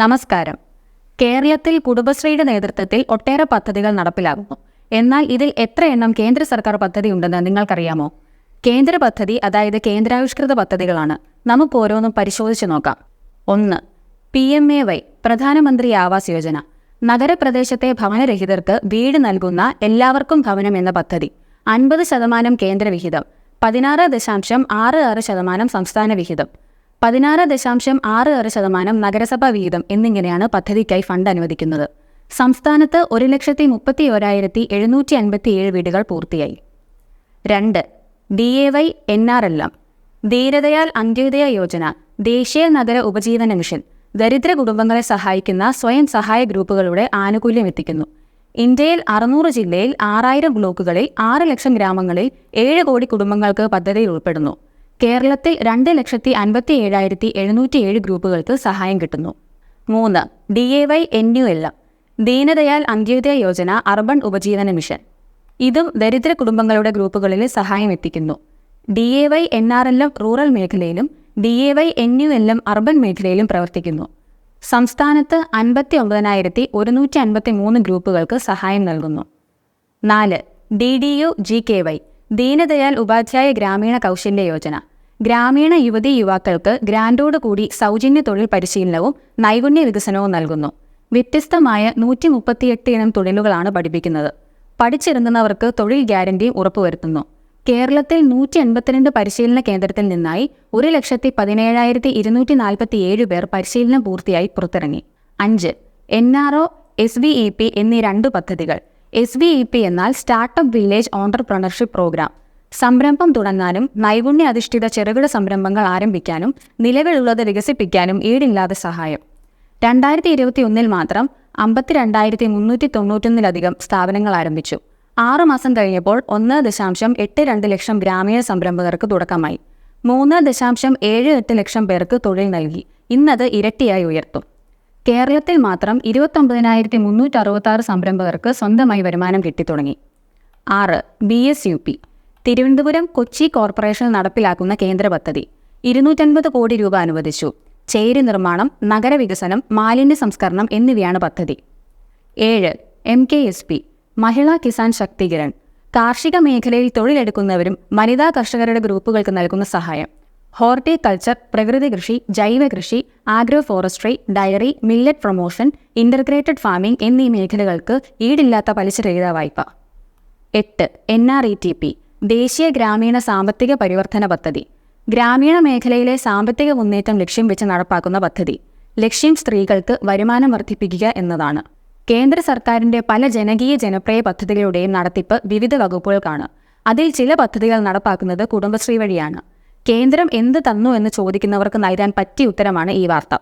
നമസ്കാരം. കേരളത്തിൽ കുടുംബശ്രീയുടെ നേതൃത്വത്തിൽ ഒട്ടേറെ പദ്ധതികൾ നടപ്പിലാകുന്നു. എന്നാൽ ഇതിൽ എത്ര എണ്ണം കേന്ദ്ര സർക്കാർ പദ്ധതി ഉണ്ടെന്ന് നിങ്ങൾക്കറിയാമോ? കേന്ദ്ര പദ്ധതി അതായത് കേന്ദ്രാവിഷ്കൃത പദ്ധതികളാണ്. നമുക്ക് ഓരോന്നും പരിശോധിച്ചു നോക്കാം. ഒന്ന് പി എം എ വൈ പ്രധാനമന്ത്രി ആവാസ് യോജന. നഗരപ്രദേശത്തെ ഭവനരഹിതർക്ക് വീട് നൽകുന്ന എല്ലാവർക്കും ഭവനം എന്ന പദ്ധതി. അൻപത് ശതമാനം കേന്ദ്രവിഹിതം. പതിനാറ് ദശാംശം ആറ് ആറ് ശതമാനം സംസ്ഥാന വിഹിതം. പതിനാറ് ദശാംശം ആറ് ആറ് ശതമാനം നഗരസഭാ വിഹിതം എന്നിങ്ങനെയാണ് പദ്ധതിക്കായി ഫണ്ട് അനുവദിക്കുന്നത്. സംസ്ഥാനത്ത് ഒരു ലക്ഷത്തി മുപ്പത്തി ഒരായിരത്തി എഴുന്നൂറ്റി അൻപത്തി ഏഴ് വീടുകൾ പൂർത്തിയായി. രണ്ട് D A Y N R L M ധീരതയാൽ Antyodaya Yojana ദേശീയ നഗര ഉപജീവന മിഷൻ ദരിദ്ര കുടുംബങ്ങളെ സഹായിക്കുന്ന സ്വയം സഹായ ഗ്രൂപ്പുകളുടെ ആനുകൂല്യം എത്തിക്കുന്നു. ഇന്ത്യയിൽ അറുന്നൂറ് ജില്ലയിൽ ആറായിരം ബ്ലോക്കുകളിൽ ആറ് ലക്ഷം ഗ്രാമങ്ങളിൽ ഏഴ് കോടി കുടുംബങ്ങൾക്ക് പദ്ധതിയിൽ ഉൾപ്പെടുന്നു. കേരളത്തിൽ രണ്ട് ലക്ഷത്തി അൻപത്തി ഏഴായിരത്തി എഴുന്നൂറ്റി ഏഴ് ഗ്രൂപ്പുകൾക്ക് സഹായം കിട്ടുന്നു. മൂന്ന് D A Y N U L M Deendayal Antyodaya Yojana urban ഉപജീവന മിഷൻ. ഇതും ദരിദ്ര കുടുംബങ്ങളുടെ ഗ്രൂപ്പുകളിൽ സഹായം എത്തിക്കുന്നു. D A Y N R L M rural മേഖലയിലും D A Y N U L M urban മേഖലയിലും പ്രവർത്തിക്കുന്നു. സംസ്ഥാനത്ത് അൻപത്തി ഒമ്പതിനായിരത്തി ഒരുന്നൂറ്റി അൻപത്തി മൂന്ന് ഗ്രൂപ്പുകൾക്ക് സഹായം നൽകുന്നു. നാല് D D U G K Y Deendayal Upadhyaya ഗ്രാമീണ കൗശല്യ യോജന. ഗ്രാമീണ യുവതി യുവാക്കൾക്ക് ഗ്രാൻഡോട് കൂടി സൗജന്യ തൊഴിൽ പരിശീലനവും നൈപുണ്യ വികസനവും നൽകുന്നു. വ്യത്യസ്തമായ നൂറ്റി മുപ്പത്തിയെട്ട് ഇനം തൊഴിലുകളാണ് പഠിപ്പിക്കുന്നത്. പഠിച്ചിറങ്ങുന്നവർക്ക് തൊഴിൽ ഗ്യാരണ്ടി ഉറപ്പുവരുത്തുന്നു. കേരളത്തിൽ നൂറ്റി എൺപത്തിരണ്ട് പരിശീലന കേന്ദ്രത്തിൽ നിന്നായി ഒരു ലക്ഷത്തി പതിനേഴായിരത്തി ഇരുന്നൂറ്റി നാൽപ്പത്തി ഏഴ് പേർ പരിശീലനം പൂർത്തിയായി പുറത്തിറങ്ങി. അഞ്ച് N R O S V E P എന്നീ രണ്ട് പദ്ധതികൾ. എസ് വി ഇ പി എന്നാൽ സ്റ്റാർട്ടപ്പ് വില്ലേജ് ഓണ്ടർപ്രണർഷിപ്പ് പ്രോഗ്രാം. സംരംഭം തുടങ്ങാനും നൈപുണ്യ അധിഷ്ഠിത ചെറുകിട സംരംഭങ്ങൾ ആരംഭിക്കാനും നിലവിലുള്ളത് വികസിപ്പിക്കാനും ഈടില്ലാതെ സഹായം. രണ്ടായിരത്തി ഇരുപത്തി ഒന്നിൽ മാത്രം അമ്പത്തിരണ്ടായിരത്തി മുന്നൂറ്റി തൊണ്ണൂറ്റൊന്നിലധികം സ്ഥാപനങ്ങൾ ആരംഭിച്ചു. ആറു മാസം കഴിഞ്ഞപ്പോൾ ഒന്ന് ദശാംശം എട്ട് രണ്ട് ലക്ഷം ഗ്രാമീണ സംരംഭകർക്ക് തുടക്കമായി. മൂന്ന് ദശാംശം ഏഴ് എട്ട് ലക്ഷം പേർക്ക് തൊഴിൽ നൽകി. ഇന്നത് ഇരട്ടിയായി ഉയർത്തും. കേരളത്തിൽ മാത്രം ഇരുപത്തൊമ്പതിനായിരത്തി മുന്നൂറ്റി അറുപത്താറ് സംരംഭകർക്ക് സ്വന്തമായി വരുമാനം കിട്ടിത്തുടങ്ങി. ആറ് B S U P. Thiruvananthapuram Kochi corporation നടപ്പിലാക്കുന്ന കേന്ദ്ര പദ്ധതി ഇരുന്നൂറ്റൻപത് കോടി രൂപ അനുവദിച്ചു. ചേരി നിർമ്മാണം നഗരവികസനം മാലിന്യ സംസ്കരണം എന്നിവയാണ് പദ്ധതി. ഏഴ് M K S P Mahila Kisan Shaktikaran. കാർഷിക മേഖലയിൽ തൊഴിലെടുക്കുന്നവരും വനിതാ കർഷകരുടെ ഗ്രൂപ്പുകൾക്ക് നൽകുന്ന സഹായം. ഹോർട്ടികൾച്ചർ പ്രകൃതി കൃഷി ജൈവ കൃഷി agro forestry dairy millet promotion integrated farming എന്നീ മേഖലകൾക്ക് ഈടില്ലാത്ത പലിശ രഹിത വായ്പ. എട്ട് N R E T P ദേശീയ ഗ്രാമീണ സാമ്പത്തിക പരിവർത്തന പദ്ധതി. ഗ്രാമീണ മേഖലയിലെ സാമ്പത്തിക മുന്നേറ്റം ലക്ഷ്യം വെച്ച് നടപ്പാക്കുന്ന പദ്ധതി. ലക്ഷ്യം സ്ത്രീകൾക്ക് വരുമാനം വർദ്ധിപ്പിക്കുക എന്നതാണ്. കേന്ദ്ര സർക്കാരിന്റെ പല ജനകീയ ജനപ്രിയ പദ്ധതികളുടെയും നടത്തിപ്പ് വിവിധ വകുപ്പുകൾക്കാണ് അതിൽ ചില പദ്ധതികൾ നടപ്പാക്കുന്നത് കുടുംബശ്രീ വഴിയാണ്. കേന്ദ്രം എന്ത് തന്നു എന്ന് ചോദിക്കുന്നവർക്ക് നൽകാൻ പറ്റിയ ഉത്തരമാണ് ഈ വാർത്ത.